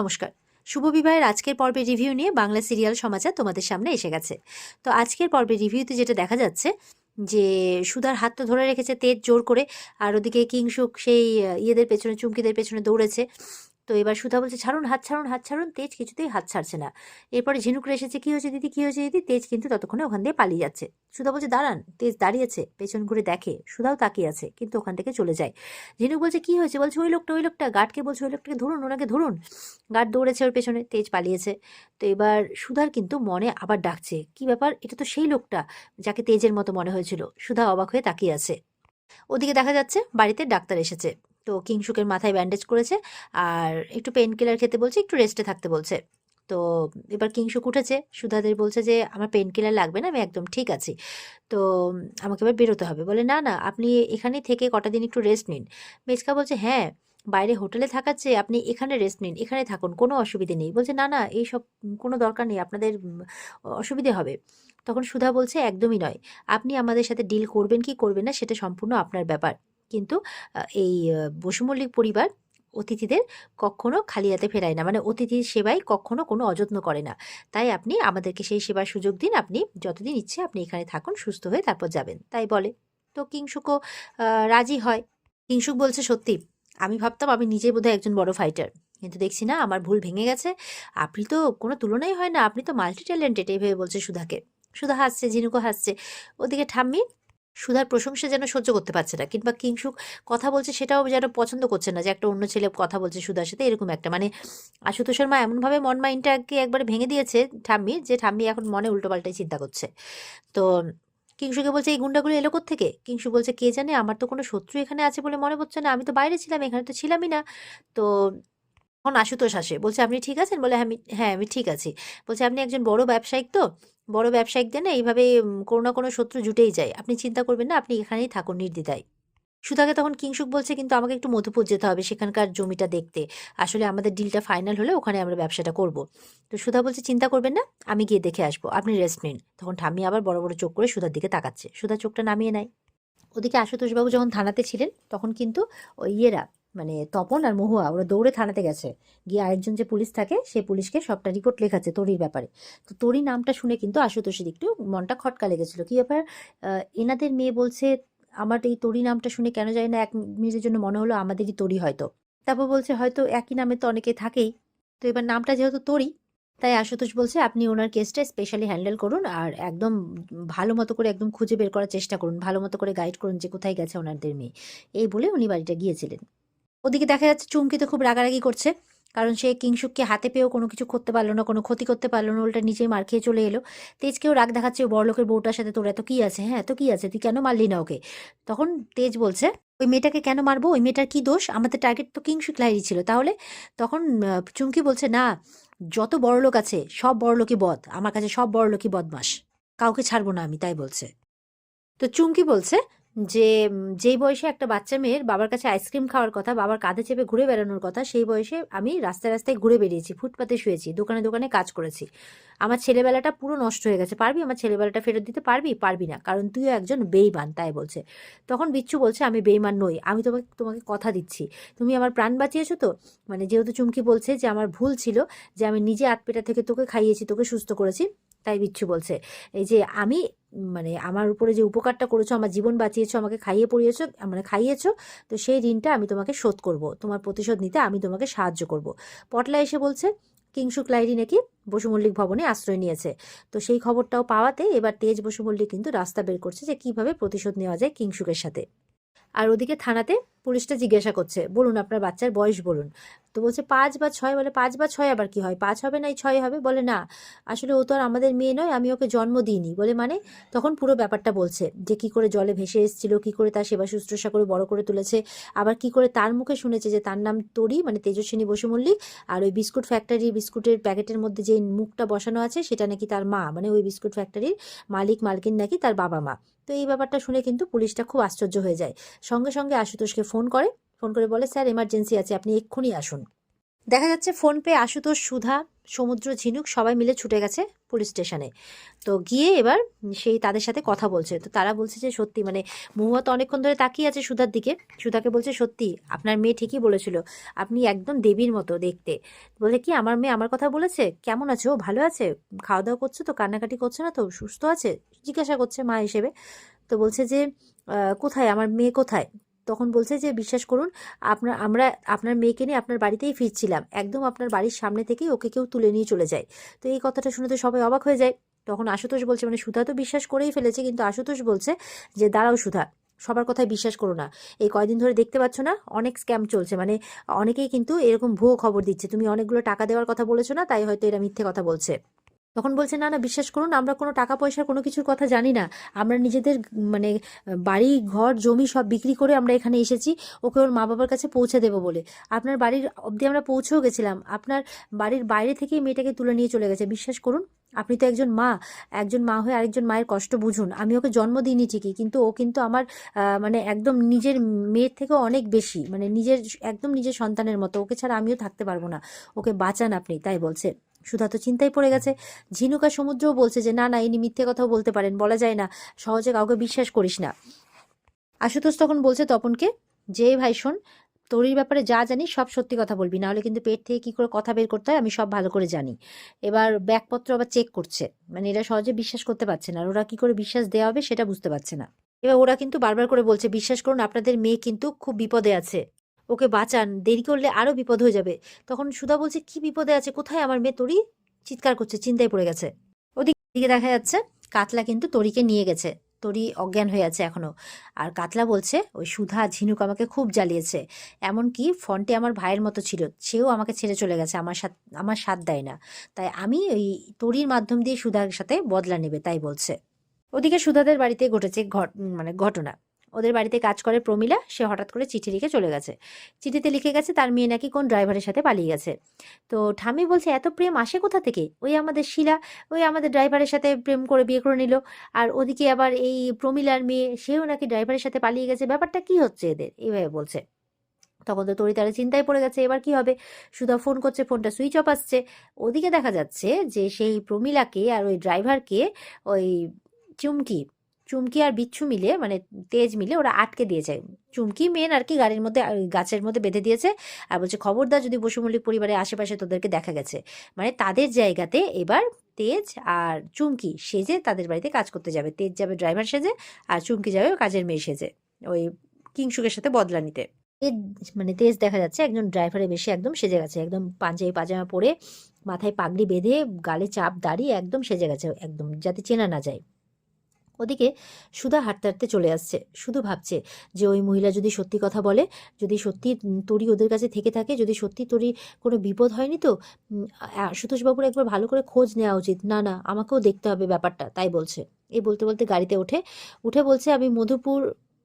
নমস্কার। শুভ বিবাহের আজকের পর্বের রিভিউ নিয়ে বাংলা সিরিয়াল সমাচার তোমাদের সামনে এসে গেছে। তো আজকের পর্বের রিভিউতে যেটা দেখা যাচ্ছে, যে সুদার হাত তো ধরে রেখেছে, তেজ জোর করে, আর ওদিকে কিংসুক সেই ইয়েদের পেছনে, চুমকিদের পেছনে দৌড়েছে। তো এবার সুধা বলছে, ছাড়ুন, হাত ছাড়ুন হাত ছাড়ুন, তেজ কিছুতেই হাত ছাড়ছে না। এরপরে ঝিনুকরা এসেছে, কি হয়েছে দিদি, কি হয়েছে দিদি? তেজ কিন্তু ততক্ষণে ওখান দিয়ে পালিয়ে যাচ্ছে। সুধা বলছে, দাঁড়ান, তেজ দাঁড়িয়েছে, পেছন ঘুরে দেখে, সুধাও তাকিয়ে আছে, কিন্তু ওখান থেকে চলে যায়। ঝিনুক বলছে, কি হয়েছে? বলছে, ওই লোকটা ওই লোকটা, গার্ডকে বলছে, ওই লোকটাকে ধরুন, ওনাকে ধরুন। গার্ড দৌড়েছে ওর পেছনে, তেজ পালিয়েছে। তো এবার সুধার কিন্তু মনে আবার ডাকছে, কি ব্যাপার? এটা তো সেই লোকটা যাকে তেজের মতো মনে হয়েছিল। সুধা অবাক হয়ে তাকিয়ে আছে। ওদিকে দেখা যাচ্ছে, বাড়িতে ডাক্তার এসেছে। তো কিংসুকের মাথায় ব্যান্ডেজ করেছে। আর একটু পেন কিলার খেতে বলছে, একটু রেস্টে থাকতে বলছে। তো এবার কিংসুক উঠেছে, সুধাদের বলছে যে, আমার পেন কিলার লাগবে না, আমি একদম ঠিক আছি। তো আমাকে এবার বেরোতে হবে। বলে, না না, আপনি এখানেই থেকে কটা দিন একটু রেস্ট নিন। মেজকা বলছে হ্যাঁ বাইরে হোটেলে থাকার চেয়ে আপনি এখানে রেস্ট নিন এখানে থাকুন, কোনো অসুবিধে নেই। বলছে, না না, এই সব কোনো দরকার নেই, আপনাদের অসুবিধে হবে। তখন সুধা বলছে, একদমই নয়। আপনি আমাদের সাথে ডিল করবেন কি করবেন না, সেটা সম্পূর্ণ আপনার ব্যাপার। কিন্তু এই বসুমল্লিক পরিবার অতিথিদের কখনো খালি হাতে ফেরায় না। মানে অতিথির সেবায় কখনো কোনো অযত্ন করে না। তাই আপনি আমাদেরকে সেই সেবার সুযোগ দিন। আপনি যতদিন ইচ্ছে আপনি এখানে থাকুন, সুস্থ হয়ে তারপর যাবেন। তাই বলে। তো কিংসুকও রাজি হয়। কিংসুক বলছে, সত্যি, আমি ভাবতাম আমি নিজে বোধহয় একজন বড় ফাইটার কিন্তু দেখছি না, আমার ভুল ভেঙে গেছে। আপনি তো কোনো তুলনাই হয় না। আপনি তো মাল্টি ট্যালেন্টেড এই ভেবে বলছে সুধাকে। সুধা হাসছে ঝিনুকও হাসছে। ওদিকে ঠাম্মি সুধার প্রশংসা যেন সহ্য করতে পারছে না, কিংবা কিংসুক কথা বলছে সেটাও যেন পছন্দ করছে না যে একটা অন্য ছেলে কথা বলছে সুধার সাথে, এরকম একটা। মানে আশুতোষের মা এমনভাবে মন মাইন্ডটাকে একবারে ভেঙে দিয়েছে ঠাম্মি, যে ঠাম্মি এখন মনে উল্টোপাল্টাই চিন্তা করছে। তো কিংসুকে বলছে, এই গুন্ডাগুলো এলো থেকে কিংসু বলছে, কে জানে? আমার তো কোনো শত্রু এখানে আছে বলে মনে হচ্ছে না। আমি তো বাইরে ছিলাম, এখানে তো ছিলামই না। তো তখন আশুতোষ আসে। বলছে, আপনি ঠিক আছেন? বলে আমি হ্যাঁ আমি ঠিক আছি। বলছে, আপনি একজন বড় ব্যবসায়িক তো? বড় ব্যবসায়িকদের না, এইভাবে কোনো না কোনো শত্রু জুটেই যায়। আপনি চিন্তা করবেন না, আপনি এখানেই থাকুন নির্দ্বিধায়। সুধাকে তখন কিংসুক বলছে, কিন্তু আমাকে একটু মধুপুর যেতে হবে সেখানকার জমিটা দেখতে। আসলে আমাদের ডিলটা ফাইনাল হলে ওখানে আমরা ব্যবসাটা করব। তো সুধা বলছে, চিন্তা করবেন না, আমি গিয়ে দেখে আসব। আপনি রেস্ট নিন। তখন ঠাম্মি আবার বড় বড় চোখ করে সুধার দিকে তাকাচ্ছে। সুধা চোখটা নামিয়ে নেয়। ওদিকে আশুতোষবাবু যখন থানাতে ছিলেন, তখন কিন্তু ওই ইয়েরা মানে তপন আর মহুয়া, ওরা দৌড়ে থানাতে গেছে। গিয়ে আরেকজন যে পুলিশ থাকে, সে পুলিশকে সবটা রিপোর্ট লেখাচ্ছে তরির ব্যাপারে। তো তরি নামটা শুনে কিন্তু আশুতোষের একটু মনটা খটকা লেগেছিল। কি ব্যাপার? এনাদের মেয়ে বলছে, আমার এই তরি নামটা শুনে কেন যায় না, এক মিনিটের জন্য মনে হলো আমাদেরই তরি হয়তো। তারপর বলছে, হয়তো একই নামে তো অনেকে থাকেই। তো এবার নামটা যেহেতু তরি, তাই আশুতোষ বলছে, আপনি ওনার কেসটা স্পেশালি হ্যান্ডেল করুন আর একদম ভালো মতো করে একদম খুঁজে বের করার চেষ্টা করুন। ভালো মতো করে গাইড করুন যে কোথায় গেছে ওনাদের মেয়ে। এই বলে উনি বাড়িটা গিয়েছিলেন। ওদিকে দেখা যাচ্ছে চুমকি তো খুব রাগারাগি করছে, কারণ সে কিংসুককে হাতে পেয়েও কোনো কিছু করতে পারল না, কোনো ক্ষতি করতে পারল না, উল্টা নিজেই মার খেয়ে চলে এলো। তেজকেও রাগ দেখাচ্ছে বড়লোকের বউটার সাথে, তোর এত কি আছে হ্যাঁ এত কি আছে? তুই কেন মারলি না ওকে? তখন তেজ বলছে, ওই মেয়েটাকে কেন মারবো? ওই মেয়েটার কি দোষ? আমাদের টার্গেট তো কিংসুক লাইরি ছিল, তাহলে? তখন চুমকি বলছে, না, যত বড় লোক আছে, সব বড় লোকই বদ, আমার কাছে সব বড় লোকই বদমাস কাউকে ছাড়বো না আমি, তাই বলছে। তো চুমকি বলছে যে, যেই বয়সে একটা বাচ্চা মেয়ের বাবার কাছে আইসক্রিম খাওয়ার কথা, বাবার কাঁধে চেপে ঘুরে বেড়ানোর কথা, সেই বয়সে আমি রাস্তায় রাস্তায় ঘুরে বেরিয়েছি, ফুটপাতে শুয়েছি, দোকানে দোকানে কাজ করেছি। আমার ছেলেবেলাটা পুরো নষ্ট হয়ে গেছে। পারবি? আমার ছেলেবেলাটা ফেরত দিতে পারবি? পারবি না, কারণ তুইও একজন বেইমান তাই বলছে। তখন বিচ্ছু বলছে, আমি বেইমান নই, আমি তোমাকে তোমাকে কথা দিচ্ছি। তুমি আমার প্রাণ বাঁচিয়েছো তো? মানে যেহেতু চুমকি বলছে যে, আমার ভুল ছিল যে, আমি নিজে আতপেটা থেকে তোকে খাইয়েছি, তোকে সুস্থ করেছি। তাই বিচ্ছু বলছে, এই যে, আমি মানে আমার উপরে যে উপকারটা করেছ, আমার জীবন বাঁচিয়েছো, আমাকে খাইয়ে পড়িয়েছো মানে খাইয়েছো, তো সেই ঋণটা আমি তোমাকে শোধ করব। তোমার প্রতিশোধ নিতে আমি তোমাকে সাহায্য করব। পটলা এসে বলছে কিংসুক লাইরি নাকি বসুমল্লিক ভবনে আশ্রয় নিয়েছে। তো সেই খবরটাও পাওয়াতে এবার তেজ বসুমল্লিক কিন্তু রাস্তা বের করছে যে কীভাবে প্রতিশোধ নেওয়া যায় কিংসুকের সাথে। আর ওদিকে থানাতে পুলিশটা জিজ্ঞাসা করছে, বলুন, আপনার বাচ্চার বয়স বলুন। তো বলছে পাঁচ বা ছয় বলে, পাঁচ বা ছয় আবার কি হয়? পাঁচ হবে না ছয় হবে? বলে না। আসলে ও তো আর আমাদের মেয়ে নয়, আমি ওকে জন্ম দিইনি। বলে মানে তখন পুরো ব্যাপারটা বলছে যে কি করে জলে ভেসে এসেছিল, কি করে তার সেবা শুশ্রূষা করে বড় করে তুলেছে, আবার কি করে তার মুখে শুনেছে যে তার নাম তরি মানে তেজস্বিনী বসু মল্লিক, আর ওই বিস্কুট ফ্যাক্টরি বিস্কুটের প্যাকেটের মধ্যে যে মুখটা বসানো আছে সেটা নাকি তার মা মানে ওই বিস্কুট ফ্যাক্টরির মালিক মালকিন নাকি তার বাবা মা। তো এই ব্যাপারটা শুনে কিন্তু পুলিশটা খুব আশ্চর্য হয়ে যায়। সঙ্গে সঙ্গে আশুতোষকে ফোন করে ফোন করে বলে, স্যার এমার্জেন্সি আছে, আপনি এক্ষুনি আসুন। দেখা যাচ্ছে ফোন পেয়ে আশুতোষ, সুধা, সমুদ্র, ঝিনুক সবাই মিলে ছুটে গেছে পুলিশ স্টেশনে। তো গিয়ে এবার সেই তাদের সাথে কথা বলছে। তো তারা বলছে যে, সত্যি মানে মহুয়া তো অনেকক্ষণ ধরে তাকিয়ে আছে সুধার দিকে। সুধাকে বলছে, সত্যি, আপনার মেয়ে ঠিকই বলেছিল, আপনি একদম দেবীর মতো দেখতে। বলে, কি, আমার মেয়ে আমার কথা বলেছে? কেমন আছে ও? ভালো আছে? খাওয়া দাওয়া করছে তো? কান্নাকাটি করছে না তো? সুস্থ আছে? জিজ্ঞাসা করছে মা হিসেবে। তো বলছে যে কোথায়? আমার মেয়ে কোথায়? তখন বলছে যে, বিশ্বাস করুন, আপনার, আমরা, আপনার মেয়েকে নিয়ে আপনার বাড়িতেই ফিরছিলাম। একদম আপনার বাড়ির সামনে থেকেই ওকে কেউ তুলে নিয়ে চলে যায়। তো এই কথাটা শুনে তো সবাই অবাক হয়ে যায়। তখন আশুতোষ বলছে মানে সুধা তো বিশ্বাস করেই ফেলেছে, কিন্তু আশুতোষ বলছে যে, দাঁড়াও সুধা, সবার কথায় বিশ্বাস করো না। এই কয়দিন ধরে দেখতে পাচ্ছ না, অনেক স্ক্যাম চলছে। মানে অনেকেই কিন্তু এরকম ভুয়ো খবর দিচ্ছে। তুমি অনেকগুলো টাকা দেওয়ার কথা বলেছ না, তাই হয়তো এরা মিথ্যে কথা বলছে। তখন বলছে, না না, বিশ্বাস করুন, আমরা কোনো টাকা পয়সার কোনো কিছুর কথা জানি না। আমরা নিজেদের মানে বাড়ি, ঘর, জমি সব বিক্রি করে আমরা এখানে এসেছি। ওকে ওর মা বাবার কাছে পৌঁছে দেবো বলে। আপনার বাড়ির অবধি আমরা পৌঁছেও গেছিলাম। আপনার বাড়ির বাইরে থেকেই মেয়েটাকে তুলে নিয়ে চলে গেছে। বিশ্বাস করুন, আপনি তো একজন মা। একজন মা হয়ে আরেকজন মায়ের কষ্ট বুঝুন। আমি ওকে জন্ম দিইনি ঠিকই, কিন্তু ও কিন্তু আমার মানে একদম নিজের মেয়ের থেকেও অনেক বেশি। মানে নিজের, একদম নিজের সন্তানের মতো। ওকে ছাড়া আমিও থাকতে পারব না। ওকে বাঁচান আপনি, তাই বলছে। সুধা তো চিন্তায় পড়ে গেছে। ঝিনুকা সমুদ্রও বলছে যে না না ইনি মিথ্যে কথাও বলতে পারেন বলা যায় না। সহজে কাউকে বিশ্বাস করিস না। আশুতোষ তখন বলছে তপনকে যে ভাই শোন তোরির ব্যাপারে যা জানি সব সত্যি কথা বলবি। নাহলে কিন্তু পেট থেকে কি করে কথা বের করতে হয় আমি সব ভালো করে জানি। এবার ব্যাগপত্র আবার চেক করছে। মানে এরা সহজে বিশ্বাস করতে পারছে না আর ওরা কি করে বিশ্বাস দেওয়া হবে সেটা বুঝতে পারছে না। এবার ওরা কিন্তু বারবার করে বলছে বিশ্বাস করুন আপনাদের মেয়ে কিন্তু খুব বিপদে আছে। ওকে বাঁচান, দেরি করলে আরও বিপদ হয়ে যাবে। তখন সুধা বলছে, কি বিপদে আছে? কোথায় আমার মেয়ে তরি? চিৎকার করছে, চিন্তায় পড়ে গেছে। ওদিকে দেখা যাচ্ছে, কাতলা কিন্তু তরিকে নিয়ে গেছে। তরি অজ্ঞান হয়ে আছে এখনও। আর কাতলা বলছে, ওই সুধা ঝিনুক আমাকে খুব জ্বালিয়েছে। এমনকি ফন্টে আমার ভাইয়ের মতো ছিল। সেও আমাকে ছেড়ে চলে গেছে। আমার সাথ আমার সাথ দেয় না। তাই আমি ওই তরির মাধ্যম দিয়ে সুধার সাথে বদলা নেবে, তাই বলছে। ওদিকে সুধাদের বাড়িতে ঘটেছে ঘট মানে ঘটনা। ওদের বাড়িতে কাজ করে প্রমিলা, সে হঠাৎ করে চিঠি লিখে চলে গেছে। চিঠিতে লিখে গেছে, তার মেয়ে নাকি কোন ড্রাইভারের সাথে পালিয়ে গেছে। তো ঠামি বলছে, এত প্রেম আসে কোথা থেকে? ওই আমাদের শিলা, ওই আমাদের ড্রাইভারের সাথে প্রেম করে বিয়ে করে নিল। আর ওদিকে আবার এই প্রমিলার মেয়ে, সেও নাকি ড্রাইভারের সাথে পালিয়ে গেছে। ব্যাপারটা কি হচ্ছে এদের? এইভাবে বলছে। তখন তো তরি তারা চিন্তায় পড়ে গেছে, এবার কি হবে? সুধা ফোন করছে ফোনটা সুইচ অফ আসছে। ওদিকে দেখা যাচ্ছে যে সেই প্রমিলাকে আর ওই ড্রাইভারকে ওই চুমকি চুমকি আর বিচ্ছু মিলে মানে তেজ মিলে ওরা আটকে দিয়েছে চুমকি মেন আর কি গাড়ির মধ্যে গাছের মধ্যে বেঁধে দিয়েছে। আর বলছে, খবরদার, যদি বসু মল্লিক পরিবারের আশেপাশে তোদেরকে দেখা গেছে। মানে তাদের জায়গাতে এবার তেজ আর চুমকি সেজে তাদের বাড়িতে কাজ করতে যাবে। তেজ যাবে ড্রাইভার সেজে আর চুমকি যাবে কাজের মেয়ে সেজে, ওই কিংসুকের সাথে বদলা নিতে। মানে তেজ দেখা যাচ্ছে একজন ড্রাইভারের বেশি একদম সেজে গেছে। একদম পাঞ্জাবি পাজামা পরে মাথায় পাগড়ি বেঁধে গালে চাপ দাঁড়িয়ে একদম সেজে গেছে, একদম যাতে চেনা না যায়। ওদিকে সুধা হাঁটতে হাঁটতে চলে আসছে। শুধু ভাবছে যে ওই মহিলা যদি সত্যি কথা বলে, যদি সত্যি তরি ওদের কাছে থেকে থাকে, যদি সত্যি তরি কোনো বিপদ হয়নি তো সুতোষবাবুর একবার ভালো করে খোঁজ নেওয়া উচিত। না না, আমাকেও দেখতে হবে ব্যাপারটা, তাই বলছে। এ বলতে বলতে গাড়িতে ওঠে। উঠে বলছে, আমি মধুপুর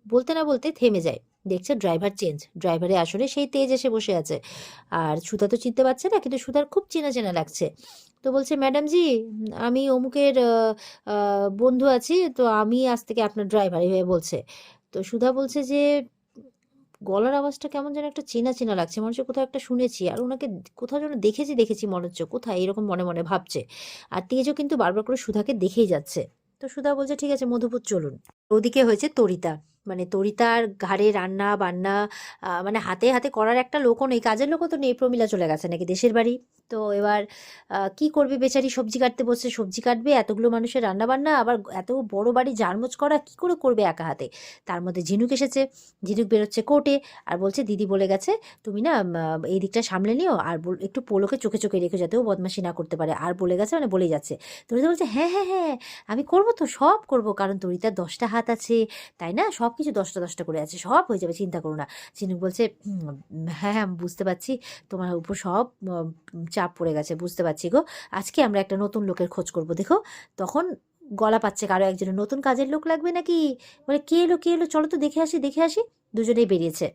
বলতে না বলতে থেমে যায়। দেখছে ড্রাইভার চেঞ্জ ড্রাইভারে আসলে সেই তেজ এসে বসে আছে। আর সুধা তো চিনতে পারছে না, কিন্তু সুধার খুব চেনা চেনা লাগছে। তো বলছে, ম্যাডাম জি, আমি অমুকের বন্ধু আছি, তো আমি আজ থেকে আপনার ড্রাইভার হয়ে বলছে। তো সুধা বলছে যে, গলার আওয়াজটা কেমন যেন একটা চেনা চেনা লাগছে, মনে হচ্ছে কোথাও একটা শুনেছি। আর ওনাকে কোথাও যেন দেখেছি দেখেছি মনে হচ্ছে, কোথায়? এরকম মনে মনে ভাবছে। আর তেজও কিন্তু বারবার করে সুধাকে দেখেই যাচ্ছে। তো সুধা বলছে, ঠিক আছে, মধুপুর চলুন। ওদিকে হয়েছে তরিতা। মানে তরিতার ঘাড়ে রান্না বান্না মানে হাতে হাতে করার একটা লোকও নেই, কাজের লোকও তো নেই, প্রমিলা চলে গেছে নাকি দেশের বাড়ি? তো এবার কি করবে বেচারি? সবজি কাটতে বসছে, সবজি কাটবে, এতগুলো মানুষের রান্না বান্না আবার এত বড় বাড়ি জারমোজ করা, কি করে করবে একা হাতে? তার মধ্যে ঝিনুক এসেছে, ঝিনুক বেরোচ্ছে কোর্টে, আর বলছে, দিদি বলে গেছে, তুমি না এই দিকটা সামলে নিও, আর বল- একটু পোলোকে চোখে চোখে রেখে যাতে ও বদমাশি না করতে পারে। আর বলে গেছে মানে বলেই যাচ্ছে। তরিতা বলছে হ্যাঁ হ্যাঁ হ্যাঁ আমি করব তো, সব করব, কারণ তরিতার দশটা হাত আছে, তাই না? সব কিছু দশটা দশটা করে আছে, সব হয়ে যাবে, চিন্তা করো না। চিনুক বলছে হ্যাঁ হ্যাঁ বুঝতে পারছি, তোমার উপর সব চাপ পড়ে গেছে, বুঝতে পারছি গো। আজকে আমরা একটা নতুন লোকের খোঁজ করব, দেখো। তখন গলা পাচ্ছে, কারও একজনের নতুন কাজের লোক লাগবে নাকি? বলে, কে এলো কে এলো? চলো তো দেখে আসি দেখে আসি। দুজনেই বেরিয়েছে।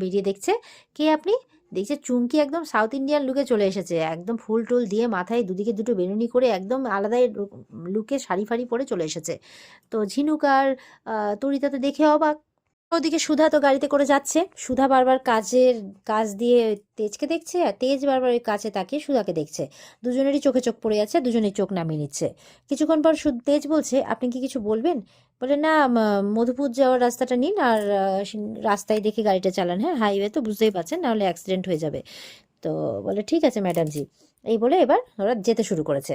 বেরিয়ে দেখছে, কে আপনি? দেখছে চুমকি একদম সাউথ ইন্ডিয়ান লুকে চলে এসেছে। একদম ফুল টুল দিয়ে মাথায় দুদিকে দুটো বেনুনি করে একদম আলাদাই লুকে শাড়ি ফাড়ি পরে চলে এসেছে। তো ঝিনুক আর তরিতা তো দেখে অবাক। ওদিকে সুধা তো গাড়িতে করে যাচ্ছে। সুধা বারবার কাজের কাজ দিয়ে তেজকে দেখছে আর তেজ বারবার ওই কাছে তাকিয়ে সুধাকে দেখছে। দুজনেরই চোখে চোখ পড়ে যাচ্ছে, দুজনেই চোখ নামিয়ে নিচ্ছে। কিছুক্ষণ পর তেজ বলছে, আপনি কি কিছু বলবেন? বলে, না মধুপুর যাওয়ার রাস্তাটা নিন আর রাস্তায় দেখে গাড়িটা চালান। হ্যাঁ হাইওয়ে তো বুঝতেই পারছেন নাহলে অ্যাক্সিডেন্ট হয়ে যাবে। তো বলে, ঠিক আছে ম্যাডাম জি এই বলে এবার ওরা যেতে শুরু করেছে।